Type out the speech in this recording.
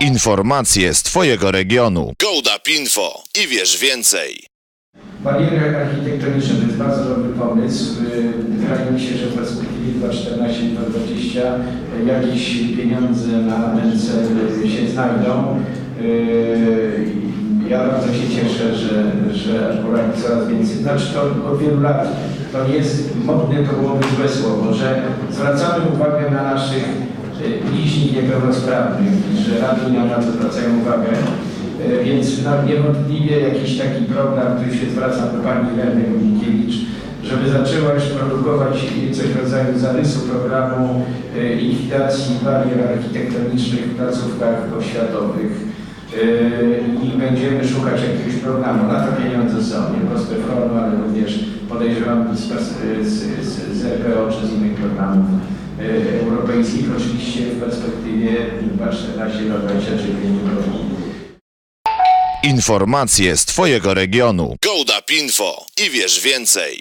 Informacje z Twojego regionu. Gołdap Info i wiesz więcej. Bariery architektoniczne to jest bardzo dobry pomysł. Wydaje mi się, że w perspektywie 2014-2020 jakieś pieniądze na ten cel się znajdą. Y, Ja bardzo się cieszę, że, że akurat coraz więcej, znaczy to od wielu lat to nie jest modne, to byłoby złe słowo, że zwracamy uwagę na naszych niepełnosprawnych, że radni na to zwracają uwagę. E, Więc no, niewątpliwie jakiś taki program, który się zwraca do pani Leny Górnikiewicz, żeby zaczęła już produkować coś w rodzaju zarysu programu e, likwidacji barier architektonicznych w placówkach oświatowych. E, I będziemy szukać jakiegoś programu. Na to pieniądze są, nie z PFRON-u, ale również podejrzewam z, z, z, z RPO czy z innych programów europejskich, oczywiście w perspektywie 2014 do 2029 roku. Informacje z Twojego regionu. Gołdap Info i wiesz więcej.